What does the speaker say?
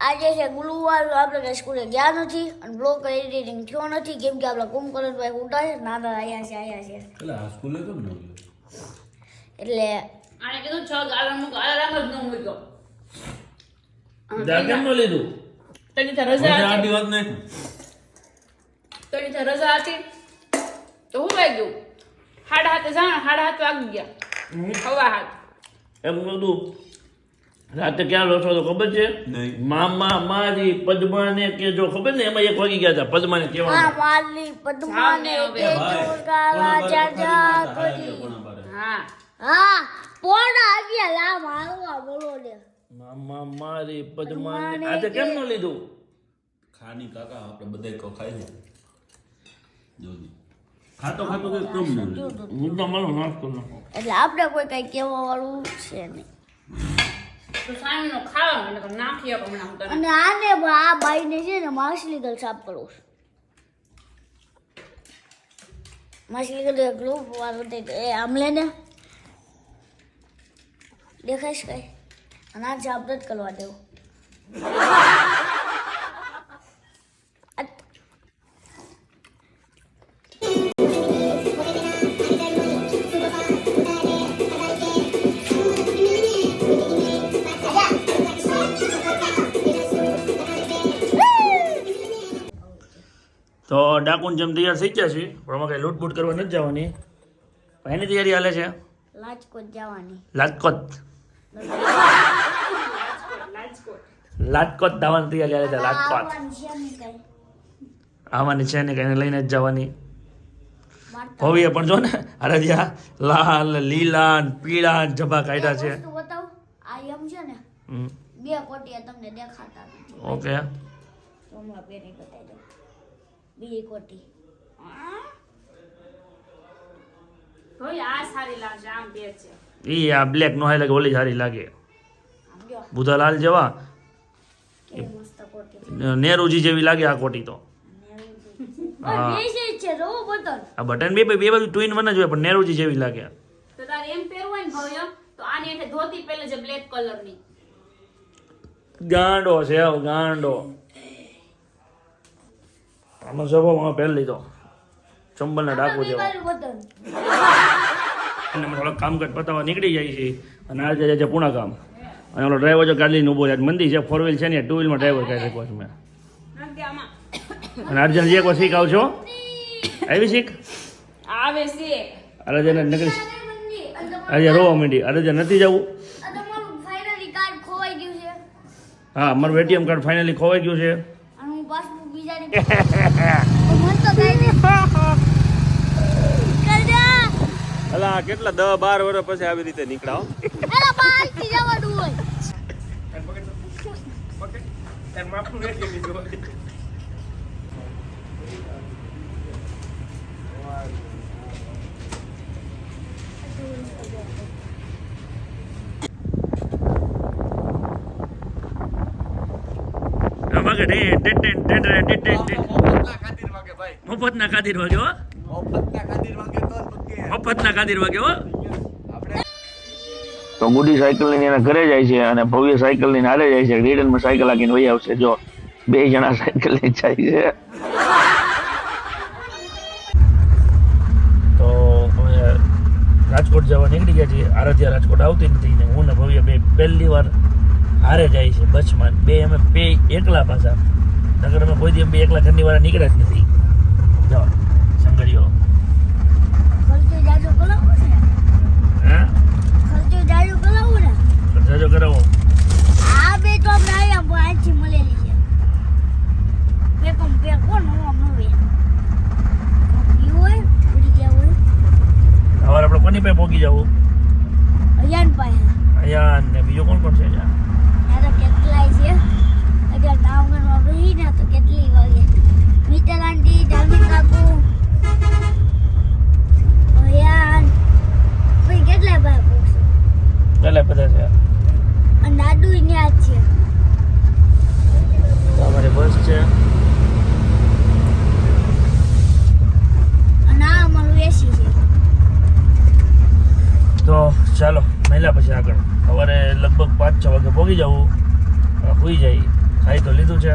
આજે છે ગુરુવાર આપણે કઈ સ્કૂલે ગયા નથી અને બ્લોક એડિટિંગ થયો નથી. કેમ કે આપણા કુંભકરણભાઈ ઉઠા છે નાના આયા છે આયા છે. એટલે આ સ્કૂલે કેમ ન એટલે આને કીધું છ અલાર્મ મૂકો આલારામ જ ન મૂક્યો. ત્યાં કેમ ન લીધું? તને તો રજા રજા આડી હતી વાત નહીં. તને તો રજા હતી તો હું વાઈ ગયું સાડા હાથે જાણ હાડા હાથ વાગી ગયા. હવા હાથ. એમ નતું રાતે ક્યાં લોસો તો ખબર છે? મામા મારી પદ્માને કે જો ખબર ને એમાં એક વાગી ગયા હતા. પદ્માને કેવા મારી પદ્માને કે જો ગાવા જાજા કરી. હા. હા પોણા આવ્યા લા મારવા બોલો લે મામા મારી પદ્માને. આજે કેમ ન લીધું? ખાની કાકા આપણે બધે કો ખાઈ લે. જોજી. ખાતો ખાતો કઈ કેમ ન લીધું હું તો મારો નાસ્તો એટલે આપણે કોઈ કઈ કહેવા વાળું છે નહીં. અને આને આ બાઈને છે ને માછલી ગલ સાફ કરું માછલી ગલ ગ્રુપ વાળું એ આમલે ને. દેખાઈશ કઈ? અને આ જાપ જ કરવા દેવું. ડાકુન જેમ તૈયાર થઈ ગયા છે પણ આમાં કઈ લૂંટબૂટ કરવા નથી જવાની. એની તૈયારી હાલે છે? લાજકોટ જવાની. લાજકોટ. લાજકોટ દાવાની તૈયારી હાલે છે લાજકોત આવવાનું છે ને કઈ. લઈને જ જવાની. ભવ્ય પણ જો ને અરે જ્યાં લાલ લીલા પીળા જભા કાઢ્યા છે. આ એમ છે ને બે કોટિયા તમને દેખાતા ઓકે. બતાવી બીજી કોટી ભાઈ આ સારી લાગશે આમ બે છે. ઈ આ બ્લેક નો હાઈ લાગે ઓલી સારી લાગે. બુધાલાલ જેવા? નેરુજી જેવી લાગે આ કોટી તો. આ બટન બે બે બાજુ ટ્વિન વન જ હોય પણ નેહરુજી જેવી લાગે તો તારે એમ પહેરવું ને ભવ્ય તો આની એટલે ધોતી પહેલે છે બ્લેક કલરની ગાંડો છે ગાંડો. આનો જવાબ આમાં પહેરી લીધો. ચંબલને ડાકુ જેવા. અને અમે થોડોક કામકાજ પતાવવા નીકળી જાય છે અને આજે જાય છે પૂણા કામ અને ઓલો ડ્રાઈવર જો ગાડી લઈને ઊભો છે. મંદી છે ફોર વ્હીલ છે ને ટુ વ્હીલમાં ડ્રાઈવર કહી શકો છો મેં. અને અર્જન જે કોઈ શીખ આવશો આવી શીખ? આવે છે અરજન નગરી આજે રોવા માંડી. અરજન નથી જવું. આ તમારું ફાઇનલી કાર્ડ ખોવાઈ ગયું છે. હા મારું એટીએમ કાર્ડ ફાઇનલી ખોવાઈ ગયું છે. અલા કેટલા દસ બાર વર્ષ પછી આવી રીતે નીકળાવ Thank એલા તો ગુડી સાયકલ લઈને એના ઘરે જાય છે અને ભવ્ય સાયકલ લઈને હારે જાય છે. રિટર્નમાં સાયકલ આગળ વહી આવશે. જો બે જણા સાયકલ લઈને જાય છે. તો રાજકોટ જવા નીકળી ગયા છીએ. આરાધ્યા રાજકોટ આવતી નથી ને હું ને ભવ્ય બે પહેલી વાર હારે જાય છે બસમાં બે અમે બે એકલા પાછા. નગર અમે કોઈ દી બે એકલા ઘરની વાળા નીકળ્યા જ નથી. જો સંગડીઓ. જાજો કરાવો આ બે તો અમને અહીંયા બહારથી મળેલી છે. પેકમ પેક કોણ હું આમ નવે ઈ હોય ઉડી ગયા હોય. સવારે આપણે કોની પાસે પહોંચી જવું? અયાન પાસે. અયાન ને બીજું કોણ કોણ છે અહીંયા આ તો કેટલાય છે અગર નાવગણમાં બેસી ને તો કેટલી વાગે મીટર આંટી ધાર્મિક કાકુ અયાન પછી કેટલાય ભાઈ પૂછો કેટલા બધા છે અને નાડુ ત્યાં જ છે તો અમારી બસ છે અને આ અમારું એસી છે તો ચાલો મહિલા પછી આગળ. સવારે લગભગ પાંચ છ વાગે પહોંચી જવું. સુઈ જાય. ખાઈ તો લીધું છે.